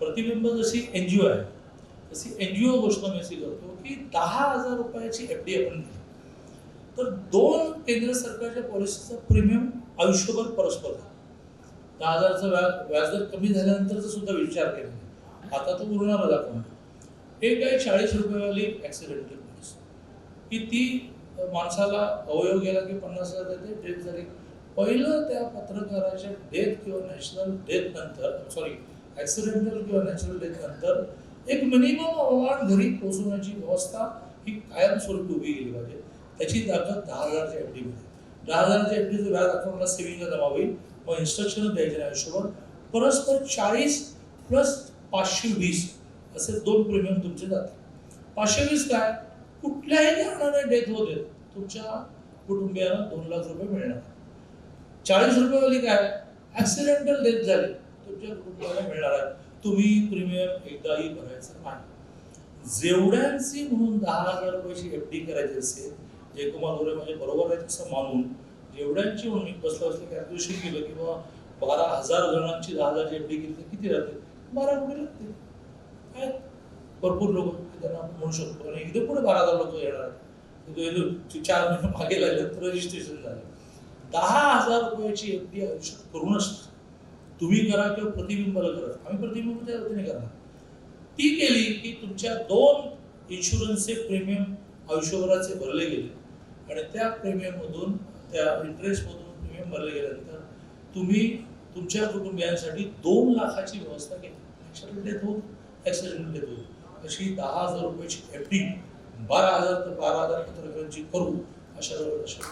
प्रतिबिंब जशी N G ओ आहे तशी एन जी ओ घोषणा मी अशी करतो की दहा हजार रुपयाची एफ डी आपण दिली. तर दोन केंद्र सरकारच्या पॉलिसीचा प्रीमियम आयुष्यभर परस्पर दहा हजारचा व्याज व्याजदर कमी झाल्यानंतरचा सुद्धा विचार केला आता तो उरणार दाखवणार एक आहे चाळीस रुपयेवाली ॲक्सिडेंटल पॉलिसी की ती माणसाला अवयव गेला की पन्नास हजार देते डेथ झाली. पहिलं त्या पत्रकाराच्या डेथ किंवा नॅशनल डेथ नंतर सॉरी ॲक्सिडेंटल किंवा नॅचरल डेथ नंतर एक मिनिमम अमाऊंट घरी पोहोचवण्याची व्यवस्था ही कायमस्वरूपी उभी केली पाहिजे. त्याची ताकद दहा हजारच्या एफ डीमध्ये दहा हजारच्या एफ डीचं व्याज अकाउंटला सेव्हिंगला जमा होईल. मग इन्स्ट्रक्शन द्यायचे नाही आयुष्यभर. परस्पर चाळीस प्लस पाचशे वीस असे दोन प्रीमियम तुमचे जातील. पाचशे वीस काय? कुठल्याही कारणाने डेथ होते तुमच्या कुटुंबियांना दोन लाख रुपये मिळणार. चाळीस रुपयेवाली काय? ऍक्सिडेंटल डेथ झाली. तुमच्या कुटुंबाला मिळणार आहे. तुम्ही प्रीमियम एकदाही भरायचं नाही. जेवढ्यांची म्हणून दहा हजार रुपयाची एफ डी करायची असेल जयकुमार गोरे म्हणजे बरोबर आहे तसं मानून जेवढ्यांची म्हणून मी बसल्या बसल्या कॅल्क्युलेशन केलं की बाबा बारा हजार जणांची दहा हजारची एफ डी केली तर किती राहते बारा कोटी लागते काय? भरपूर लोक त्यांना म्हणू शकतो. आणि इथे पुढे बारा हजार लोक येणार आहेत. चार महिने मागे लागले तर रजिस्ट्रेशन झालं. दहा हजार रुपयाची एफ डी आयुष्यात करूनच तुम्ही करा किंवा प्रतिबिंबाला करा. आम्ही प्रतिबिंबाच्या वतीने करणार. ती केली की तुमच्या दोन इन्शुरन्सचे प्रीमियम आयुष्यभराचे भरले गेले. आणि त्या प्रीमियममधून त्या इंटरेस्टमधून प्रीमियम भरले गेल्यानंतर तुम्ही तुमच्या कुटुंबियांसाठी दोन लाखाची व्यवस्था केली. ॲक्सिडेंट डेथ होऊन ॲक्सिडेंट डेथ होईल अशी दहा हजार रुपयाची एफ डी बारा हजार ते बारा हजार पत्रकारांची करू अशा अशा